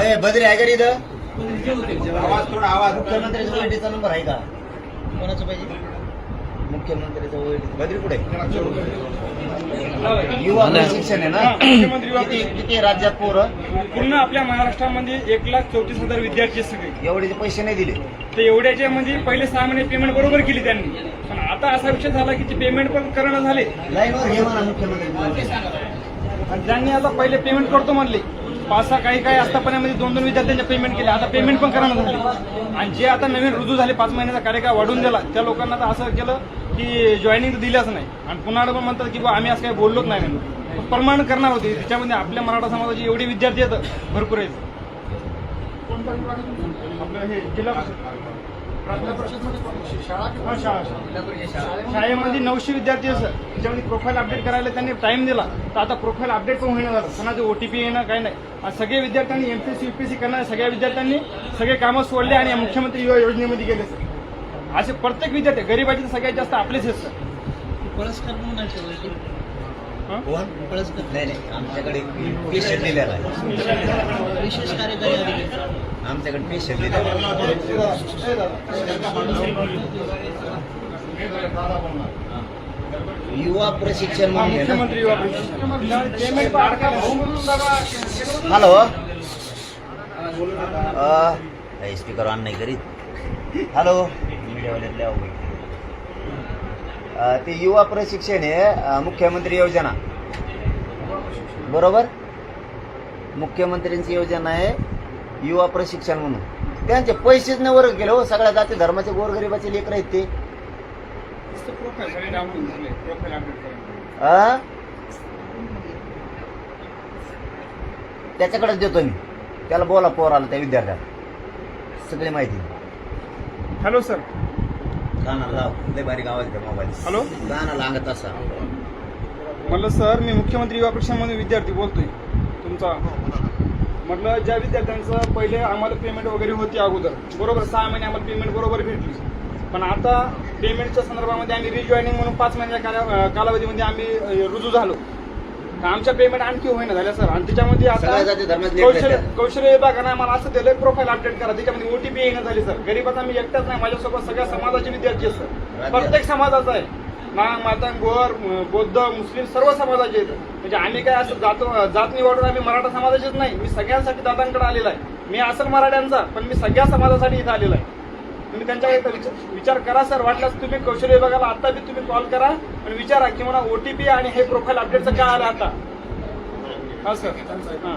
ए, बद्री आहे का रे इथं? आवाज थोडा आवाज. मुख्यमंत्र्याचा नंबर आहे का? कोणाचं पाहिजे? मुख्यमंत्र्याचा ओळखी बद्री कुठे? युवा प्रशिक्षण आहे ना? मुख्यमंत्री युवा किती किती राज्यात पोरं? पूर्ण आपल्या महाराष्ट्रामध्ये एक लाख चौतीस हजार विद्यार्थी आहेत सगळे. एवढे ते पैसे नाही दिले. ते एवढ्याच्या म्हणजे पहिले सहा महिने पेमेंट बरोबर केली त्यांनी. पण आता असा विषय झाला की ते पेमेंट पण करणं झाले. लाईनवर हे म्हणा मुख्यमंत्री. आणि त्यांनी आता पहिले पेमेंट करतो म्हणले पाच सहा काही काही असतापर्यंत दोन दोन विद्यार्थ्यांचे पेमेंट केले आता पेमेंट पण करणं झाले. आणि जे आता नवीन रुजू झाले पाच महिन्याचा कार्यकाळ वाढून दिला त्या लोकांना तर असं केलं की जॉईनिंग दिल्याच नाही. आणि पुन्हा पण म्हणतात की बा आम्ही असं काही बोललोच नाही म्हणून. परमानंट करणार होते. त्याच्यामध्ये आपल्या मराठा समाजाचे एवढे विद्यार्थी आहेत भरपूर आहेत. आपलं हे जिल्हा शाळेमध्ये नऊशे विद्यार्थी असं. त्याच्यामध्ये प्रोफाईल अपडेट करायला त्यांनी टाइम दिला तर आता प्रोफाईल अपडेट पण होईना झालं. कोणाचे ओटीपी येणं काही नाही. सगळे विद्यार्थ्यांनी एमपीएससी युपीएससी करणाऱ्या सगळ्या विद्यार्थ्यांनी सगळे कामं सोडले आणि मुख्यमंत्री युवा योजनेमध्ये गेले. सर असे प्रत्येक विद्यार्थी गरीबाचे सगळ्यात जास्त आपलेच आहेत सर. हं? कोण? पळसकर नाही नाही आमच्याकडे पेशंट दिलेला आहे. विशेष कार्यकारी अधिकारी. आमच्याकडे पेशंट दिलेला आहे. युवा प्रशिक्षण म्हणून. हॅलो. स्पीकर ऑन नाही करीत. हॅलो. मीडियावाल्यातले आहो बाई. अ, ते युवा प्रशिक्षण आहे मुख्यमंत्री योजना. बरोबर? मुख्यमंत्र्यांची योजना आहे युवा प्रशिक्षण म्हणून. त्यांचे पैसेच नाही वर्ग केले हो सगळ्या जाती धर्माचे गोरगरिबाचे लेकर आहेत ते? त्याच्याकडेच देतो मी. त्याला बोला पोराला त्या विद्यार्थ्याला. सगळी माहिती. हॅलो सर लय द्या मोबाईल. हॅलो? गाणं लागत असा. म्हटलं सर मी मुख्यमंत्री युवा परीक्षामध्ये विद्यार्थी बोलतोय. तुमचा. म्हटलं ज्या विद्यार्थ्यांचं पहिले आम्हाला पेमेंट वगैरे होती अगोदर बरोबर सहा महिने आम्हाला पेमेंट बरोबर भेटली. पण आता पेमेंटच्या संदर्भामध्ये आम्ही रिजॉईनिंग म्हणून पाच महिन्याच्या काला- कालावधीमध्ये आम्ही रुजू झालो. आमच्या पेमेंट आणखी होईना झाल्या सर आणि त्याच्यामध्ये सगळ्या आता कौशल्य. कौशल्य विभागाने आम्हाला असं दिलंय प्रोफाईल अपडेट करा. त्याच्यामध्ये ओटीपी येणं झाली सर गरीबाचा मी एकटाच नाही माझ्यासोबत सगळ्या समाजाचे विद्यार्थी आहेत सर राज्य- प्रत्येक समाजाचा आहे. नाग मातांग गोर म, बौद्ध मुस्लिम सर्व समाजाचे आहेत. म्हणजे आम्ही काय असं जात जात निवडून आम्ही मराठा समाजाचेच नाही. मी सगळ्यांसाठी दादांकडे आलेला आहे. मी असेल मराठ्यांचा पण मी सगळ्या समाजासाठी इथं आलेला आहे. तुम्ही त्यांच्याकडे विचार विचार करा सर. वाटल्यास तुम्ही कौशल्य विभागाला आता बी तुम्ही कॉल करा आणि विचारा की मला ओटीपी आणि हे प्रोफाईल अपडेटचं काय आलं आता. हा सर. हां.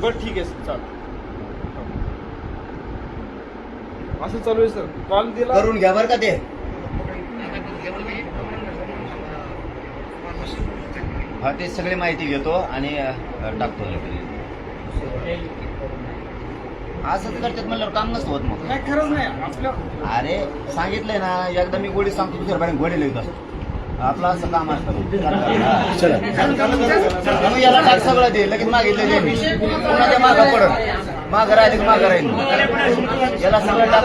बरं ठीक आहे सर. चालेल. हो. असं चालू आहे सर. कॉल दिला. करून घ्या बरं का ते. हा ते सगळी माहिती घेतो आणि टाकतो असंच करतात म्हणल्यावर काम नसतं होत मग. नाही खरंच नाही. आपलं अरे सांगितलंय ना एकदा मी गोडी सांगतो दुसऱ्या बाहेर गोडी लिहित असतो आपलं असं काम असतं. मग याला टाक सगळं दे लगेच मागितलं ते मागं पडत मागं राहिले मागं राहील? याला सगळं टाक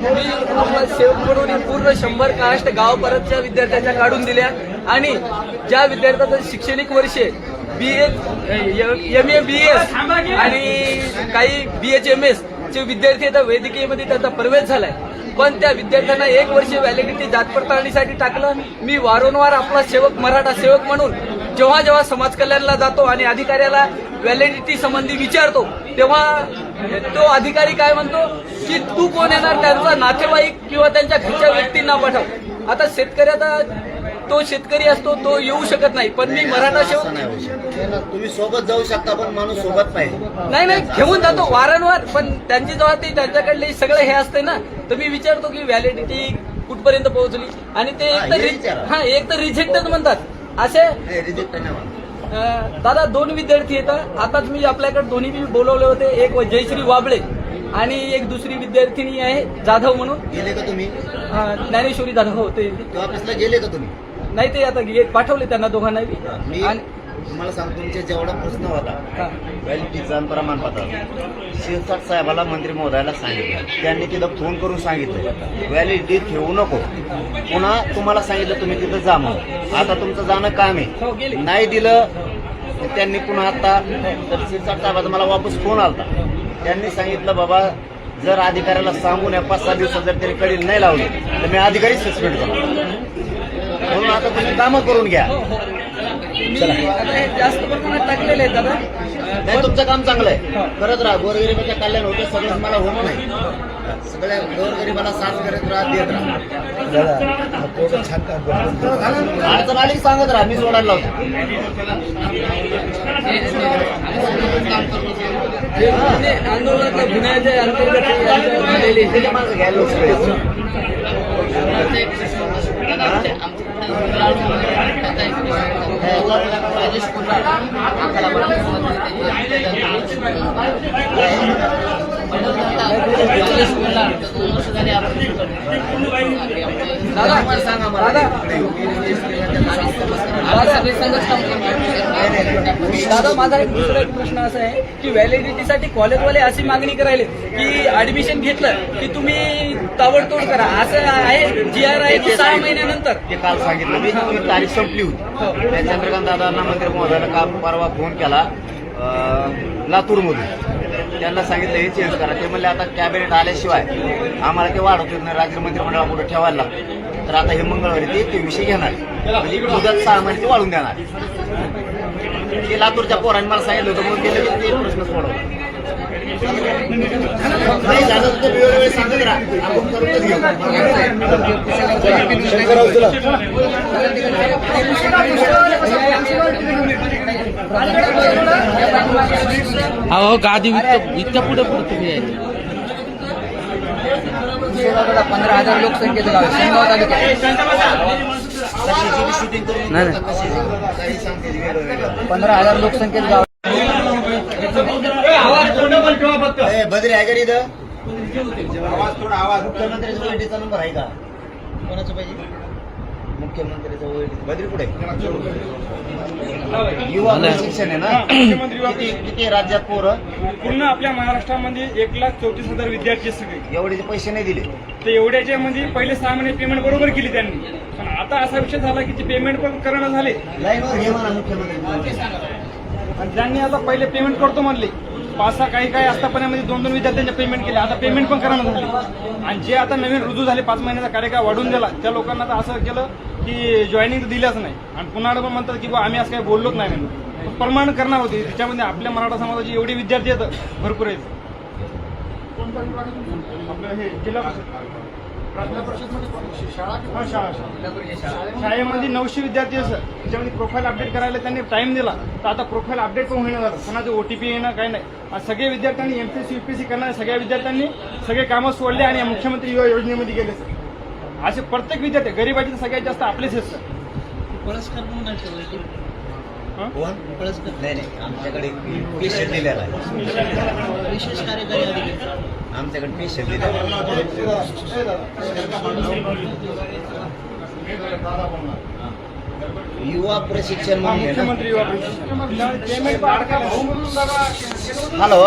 मी सेवक म्हणून पूर्ण शंभर कास्ट गाव परतच्या विद्यार्थ्यांच्या काढून दिल्या. आणि ज्या विद्यार्थ्यांचं शैक्षणिक वर्ष बी एम ए बी एस आणि काही बी एच एम एस चे विद्यार्थी आता वैद्यकीयमध्ये त्यांचा प्रवेश झालाय. पण त्या विद्यार्थ्यांना एक वर्ष व्हॅलिडिटी जात पडताळणीसाठी टाकलं. मी वारंवार आपला सेवक मराठा सेवक म्हणून जेव्हा जेव्हा समाज कल्याणला जातो आणि अधिकाऱ्याला व्हॅलिडिटी संबंधी विचारतो तेव्हा तो अधिकारी काय म्हणतो की तू कोण येणार त्यांचा नातेवाईक किंवा त्यांच्या घरच्या व्यक्तींना पाठव. आता शेतकऱ्याचा तो शेतकरी असतो तो येऊ शकत नाही. पण मी मराठा तुम्ही सोबत जाऊ शकता पण माणूस सोबत नाही. नाही घेऊन जातो वारंवार. पण त्यांची जेव्हा ते त्यांच्याकडले सगळं हे असते ना. तर मी विचारतो की व्हॅलिडिटी कुठपर्यंत पोहोचली? आणि ते एक तर हे. हा एक तर रिजेक्टच म्हणतात. असे दादा दोन विद्यार्थी येतात. आताच मी आपल्याकडे दोन्ही बी बोलवले होते. एक जयश्री वाबळे आणि एक दुसरी विद्यार्थिनी आहे जाधव म्हणून. गेले का तुम्ही? ज्ञानेश्वरी जाधव होते गेले का तुम्ही? नाही ते आता पाठवले त्यांना दोघांना मी तुम्हाला सांगतो तुमच्या जेवढा प्रश्न होता हा. व्हॅलिडिटीचा आणि प्रमाणपत्र. शिरसाट साहेबाला मंत्री महोदयाला सांगितलं. त्यांनी तिथं फोन करून सांगितलं. व्हॅलिडिटी ठेवू नको. पुन्हा तुम्हाला सांगितलं तुम्ही तिथं जा म्हणून. आता तुमचं जाणं काम हो. आहे नाही दिलं त्यांनी पुन्हा आता तर शिरसाट साहेबाचा मला वापस फोन आलता. त्यांनी सांगितलं बाबा जर अधिकाऱ्याला सांगून या पाच सहा दिवसात जर त्यांनी कडील नाही लावली तर मी अधिकारी सस्पेंड करतो म्हणून आता तुम्ही कामं करून घ्या. आता हे. जास्त प्रमाणात टाकलेले आहेत दादा नाही तुमचं काम चांगलं आहे हो. करत राहा गोरगरिबाच्या कल्याण होते सगळं मला होत नाही सगळ्या गोरगरिबाला साथ करत राहा देत राहा अडचण आली की सांगत राहा मी सोडायला लावतो आंदोलनातल्या गुन्ह्याच्या अंतर्गत हे हे त्याच्या मागं घ्यायला लोक दादा सांगा मला दादा दादा माझा एक दुसरा एक प्रश्न असा आहे की व्हॅलिडिटीसाठी कॉलेजवाले अशी मागणी करायले की ऍडमिशन घेतलं की तुम्ही ताबडतोड करा. असं आहे जी आर आहे की सहा महिन्यानंतर. ते काल सांगितलं. मी तारीख संपली होती. त्या चंद्रकांत दादांना मंत्री महोदयाला काल परवा फोन केला? लातूरमधून त्यांना सांगितलं हे चेंज करा. ते म्हणले आता कॅबिनेट आल्याशिवाय आम्हाला ते वाढवत राज्य मंत्रिमंडळापुढे ठेवायला लागतं. तर आता हे मंगळवारी ते ते विषय घेणार. म्हणजे मुदत सहा महिने ते वाढून देणार. ते लातूरच्या पोरांनी मला सांगितलं होतं म्हणून केलं ते प्रश्न सोडवला. नाही झालं तर वेळोवेळी सांगत राहा. आपण करूनच घेऊ अहो गादी इतकं इतक्या पुढे पुढे तुम्ही यायचे पंधरा हजार लोकसंख्येचं गाव शेंगाव नाही, नाही. काही सांगते वेगळं पंधरा हजार लोकसंख्येचं गाव ए, बद्री आहे का इथं? आवाज थोडा आवाज. मुख्यमंत्र्याचा नंबर आहे का? कोणाचं पाहिजे? मुख्यमंत्र्याचा ओळखी बद्री कुठे? युवा प्रशिक्षण आहे ना? मुख्यमंत्री युवा किती किती राज्यात पोरं? पूर्ण आपल्या महाराष्ट्रामध्ये एक लाख चौतीस हजार विद्यार्थी आहेत सगळे. एवढे पैसे नाही दिले. तर एवढ्याच्या मध्ये पहिले सहा महिने पेमेंट बरोबर केली त्यांनी. पण आता असा विषय झाला की ते पेमेंट पण करणं झाले. लाईनवर म्हणा मुख्यमंत्री. आणि ज्यांनी आता पहिले पेमेंट करतो म्हणले पाच सहा काही काही आतापर्यंत दोन दोन विद्यार्थ्यांचे पेमेंट केले आता पेमेंट पण करणं झाले. आणि जे आता नवीन रुजू झाले पाच महिन्याचा कार्यकाळ वाढून दिला त्या लोकांना तर असं केलं की जॉईनिंग दिल्याच नाही. आणि पुन्हा पण म्हणतात की बा आम्ही असं काही बोललोच नाही म्हणून. प्रमाण करणार होते. त्याच्यामध्ये आपल्या मराठा समाजाचे एवढे विद्यार्थी आहेत भरपूर आहेत. शाळेमध्ये नऊशे विद्यार्थी असं त्याच्यामध्ये प्रोफाईल अपडेट करायला त्यांनी टाइम दिला. तर आता प्रोफाईल अपडेट पण होईना झालं. कोणाचं ओटीपी येणं काही नाही. आज सगळे विद्यार्थ्यांनी एमपीएससी युपीएससी करणाऱ्या सगळ्या विद्यार्थ्यांनी. सगळे कामं सोडले आणि मुख्यमंत्री युवा योजनेमध्ये गेले असे प्रत्येक विद्यार्थी गरीबाचे सगळ्यात जास्त आपलेच आहेत सर. हं? कोण? नाही नाही. आमच्याकडे पेशंट दिलेला आहे. विशेष कार्यकारी अधिकारी. आमच्याकडे पेशंट दिलेला आहे. युवा प्रशिक्षण म्हणून आहे ना? मुख्यमंत्री युवा प्रशिक्षण. पेमेंट पण अडका भाऊमधून जरा- हॅलो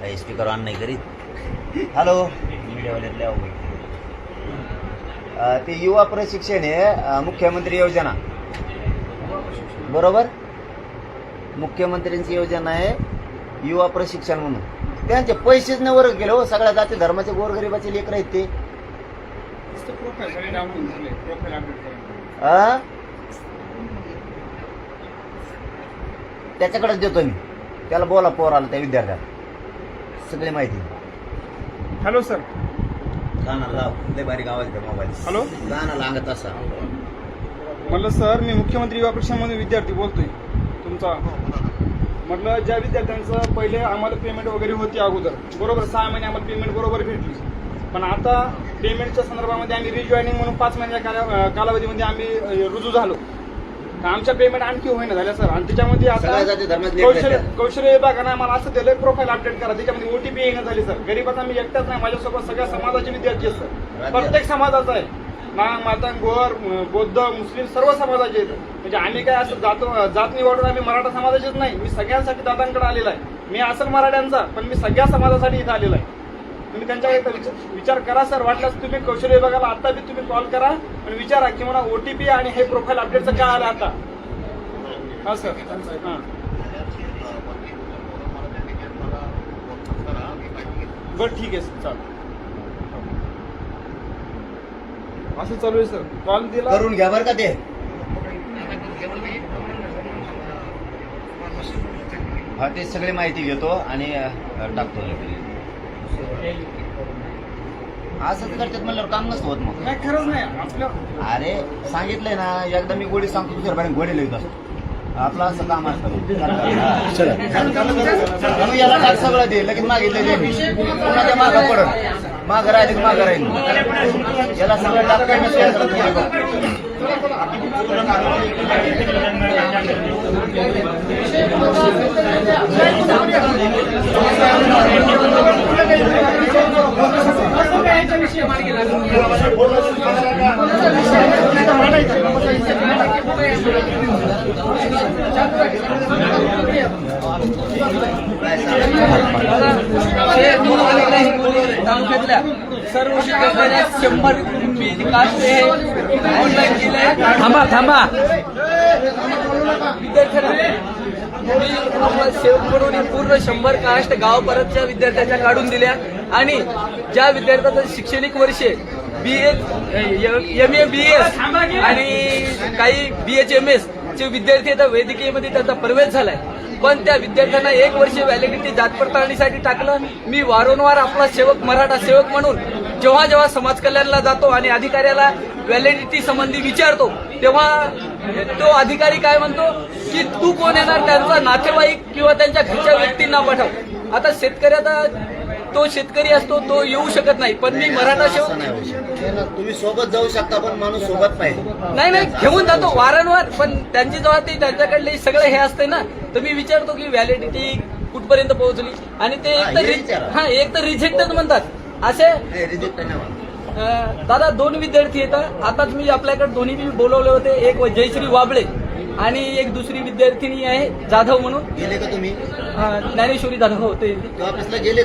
काही स्पीकर ऑन नाही करीत. हॅलो. अहो. अ, ते युवा प्रशिक्षण आहे अ, मुख्यमंत्री योजना. बरोबर? मुख्यमंत्र्यांची योजना आहे युवा प्रशिक्षण म्हणून. त्यांचे पैसेच नाही वर्ग गेले हो सगळ्या जाती धर्माचे गोरगरिबाचे लेकर आहेत ते? त्याच्याकडेच देतो मी. त्याला बोला पोराला त्या विद्यार्थ्याला. सगळी माहिती. Hello sir. हॅलो? असा. म्हटलं सर मी मुख्यमंत्री युवा परीक्षामधून विद्यार्थी बोलतोय. तुमचा. म्हटलं ज्या विद्यार्थ्यांचं पहिले आम्हाला पेमेंट वगैरे होती अगोदर बरोबर सहा महिने आम्हाला पेमेंट बरोबर भेटली. पण आता पेमेंटच्या संदर्भामध्ये आम्ही रिजॉईनिंग म्हणून पाच महिन्याच्या काला- कालावधीमध्ये आम्ही अ, रुजू झालो. आमच्या पेमेंट आणखी होईना झाल्या सर आणि त्याच्यामध्ये सगळ्या जाती आता कौशल्य भेटतात. कौशल्य विभागानं आम्हाला असं दिलंय प्रोफाईल अपडेट करा. त्याच्यामध्ये ओटीपी येणं झाली सर गरीबाचा मी एकटाच नाही माझ्यासोबत सगळ्या समाजाचे विद्यार्थी आहेत सर राज्यात. प्रत्येक समाजाचा आहे. नाग मातांग गोर म- बौद्ध मुस्लिम सर्व समाजाचे आहेत. म्हणजे आम्ही काय असं जात जात निवडून आम्ही मराठा समाजाचेच नाही. मी सगळ्यांसाठी दादांकडे आलेला आहे. मी असेल मराठ्यांचा पण मी सगळ्या समाजासाठी इथं आलेला आहे. तुम्ही त्यांच्याकडे एकदा विचार विचार करा सर. वाटल्यास तुम्ही कौशल्य विभागाला आता बी तुम्ही कॉल करा आणि विचारा की मला ओटीपी आणि हे प्रोफाईल अपडेटचं काय आलं आता. हा सर. हां. बरं ठीक आहे सर. चालेल. असं चालू आहे सर. कॉल दिला. करून घ्या बरं का ते. हा ते सगळी माहिती घेतो आणि टाकतो असंच करतात म्हणल्यावर काम नसतं होत मग? नाही खरंच नाही. आपलं अरे सांगितलंय ना एकदा मी गोडी सांगतो दुसऱ्या बाहेर गोडी लिहित असतो आपलं असं काम असतं मग. याला सगळं दे लगेच मागितलं दे. पुन्हा ते मागं पडत मागं राहिले मागं राहील याला सगळं तालुक्यातल्या सर्व विद्यार्थ्यांना शंभर रुपये कास्ट हे ऑनलाईन केलंय थांबा. थांबा विद्यार्थ्यांना सेवक म्हणून पूर्ण शंभर काष्ट गाव परतच्या विद्यार्थ्यांच्या काढून दिल्या. आणि ज्या विद्यार्थ्यांचं शैक्षणिक वर्ष बी एम ए बी एस आणि काही बी एच एम एस चे विद्यार्थी आता वैद्यकीयमध्ये त्याचा प्रवेश झालाय. पण त्या विद्यार्थ्यांना एक वर्ष व्हॅलिडिटी जात पडताळणीसाठी टाकलं. मी वारंवार आपला सेवक मराठा सेवक म्हणून जेव्हा जेव्हा समाज कल्याणला जातो आणि अधिकाऱ्याला व्हॅलिडिटी संबंधी विचारतो तेव्हा तो अधिकारी काय म्हणतो की तू कोण येणार त्यांचा नातेवाईक किंवा त्यांच्या घरच्या व्यक्तींना पाठव. आता शेतकऱ्याचा तो शेतकरी असतो तो येऊ शकत नाही पण मी मराठा नाही शकत. तुम्ही सोबत जाऊ शकता पण माणूस सोबत पाहिजे नाही नाही घेऊन जातो वारंवार पण त्यांची जेव्हा ती त्यांच्याकडले सगळं हे असते ना. तर मी विचारतो की व्हॅलिडिटी कुठपर्यंत पोहोचली? आणि ते एक तर हे. हा एक तर रिजेक्टच म्हणतात. असे दादा दोन विद्यार्थी येतात. आताच मी आपल्याकडे दोन्ही बी बोलवले होते. एक जयश्री वाबळे आणि एक दुसरी विद्यार्थिनी आहे जाधव म्हणून. गेले का तुम्ही? ज्ञानेश्वरी जाधव होते गेले?